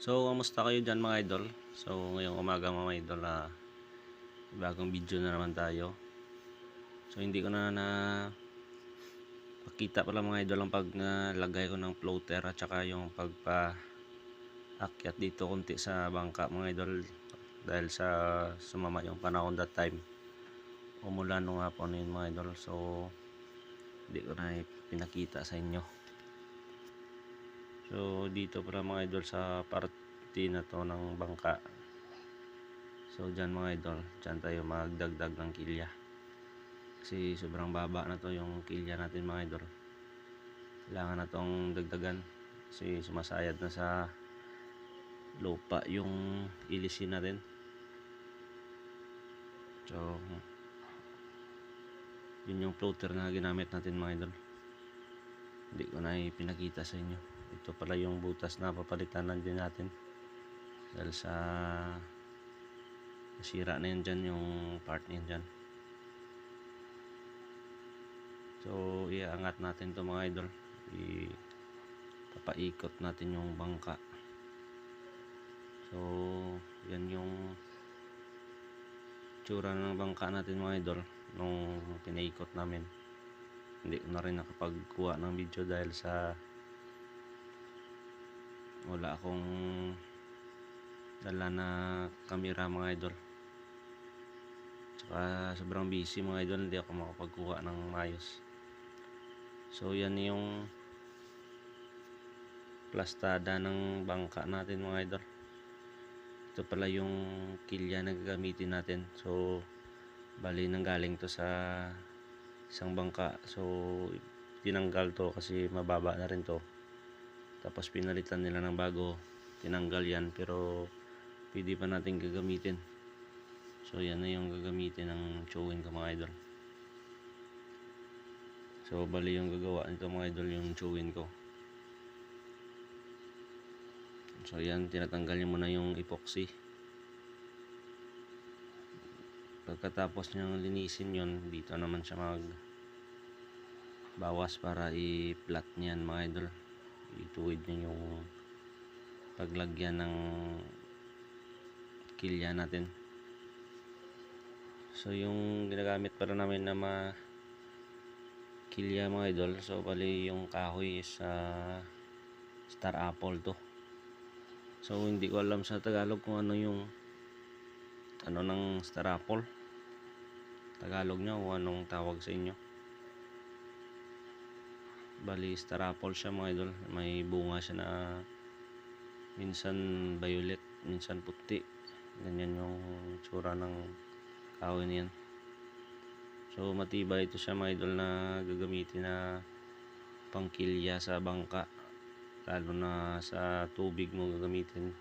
So, kamusta kayo dyan mga idol? So, ngayong umaga mga idol, ah, bagong video na naman tayo. So, hindi ko na na pakita pala mga idol ang pag lagay ko ng floater at saka yung pagpa akyat dito konti sa bangka mga idol dahil sa sumama yung panahon that time umulan nung hapon yun mga idol so hindi ko na pinakita sa inyo So dito pala mga idol sa parte na to ng bangka. So dyan mga idol, dyan tayo magdagdag ng kilya. Kasi sobrang baba na to yung kilya natin mga idol. Kailangan na tong dagdagan. Kasi sumasayad na sa lupa yung ilisin natin. So yun yung floater na ginamit natin mga idol. Hindi ko na ipinakita sa inyo ito pala yung butas na papalitan lang din natin. Dahil sa nasira na yan dyan yung part na yan dyan. So iaangat natin to mga idol. I papaikot natin yung bangka. So yan yung tsura ng bangka natin mga idol nung pinaikot namin. Hindi ko na rin nakapagkuha ng video dahil sa wala akong dala na camera mga idol. Tsaka sobrang busy mga idol. Hindi ako makapagkuha ng mayos so yan yung plastada ng bangka natin mga idol. Ito pala yung kilya na gagamitin natin. So bali nang galing to sa isang bangka. So tinanggal to kasi mababa na rin to tapos pinalitan nila ng bago tinanggal yan pero pwede pa natin gagamitin. So yan na yung gagamitin ng chewing ko mga idol. So bali yung gagawa nito mga idol yung chewing ko. So yan tinatanggal nyo muna yung epoxy. Pagkatapos nyo linisin yon dito naman siya mag bawas para i-flat niyan mga idol ituwid nyo yung paglagyan ng kilya natin. So yung ginagamit para namin na ma kilya mga idol. So bali yung kahoy is uh, star apple to. So hindi ko alam sa Tagalog kung ano yung ano ng star apple. Tagalog nyo kung anong tawag sa inyo bali star siya mga idol. May bunga siya na minsan violet minsan puti. Ganyan yung tsura ng kahoy niyan so matibay ito siya mga idol na gagamitin na pangkilya sa bangka. Lalo na sa tubig mo gagamitin.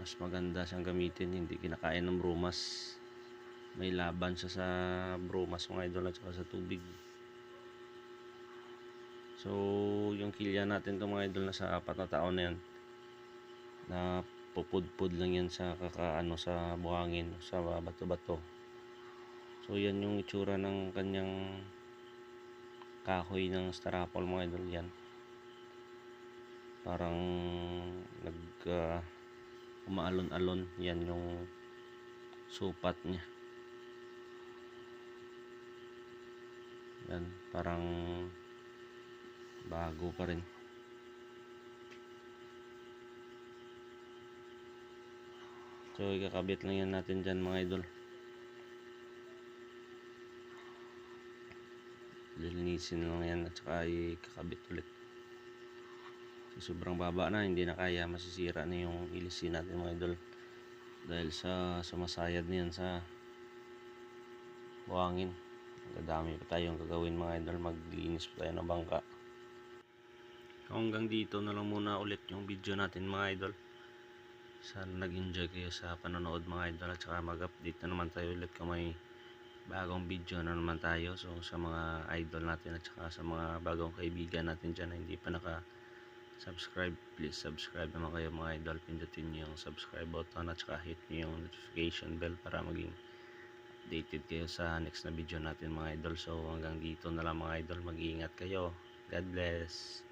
Mas maganda siyang gamitin hindi kinakain ng brumas. May laban siya sa brumas mga idol at saka sa tubig So, yung kilya natin itong mga idol na sa apat na taon na yan na pupudpud lang yan sa kakaano sa buhangin sa bato-bato. So, yan yung itsura ng kanyang kahoy ng starapol mga idol yan. Parang nag uh, umaalon-alon yan yung supat niya. Yan, parang bago pa rin. So ikakabit lang yan natin dyan mga idol. Lilinisin lang yan at saka ikakabit ulit. So, sobrang baba na hindi na kaya. Masisira na yung ilisin natin mga idol. Dahil sa sumasayad niyan sa buhangin. Dadami pa tayong gagawin mga idol. Maglinis pa tayo ng bangka hanggang dito na lang muna ulit yung video natin mga idol. Sana nag-enjoy kayo sa panonood mga idol at saka mag-update na naman tayo ulit kung may bagong video na naman tayo. So sa mga idol natin at saka sa mga bagong kaibigan natin dyan na hindi pa naka subscribe please subscribe naman kayo mga idol. Pindutin nyo yung subscribe button at saka hit nyo yung notification bell para maging updated kayo sa next na video natin mga idol. So hanggang dito na lang mga idol. Mag-iingat kayo. God bless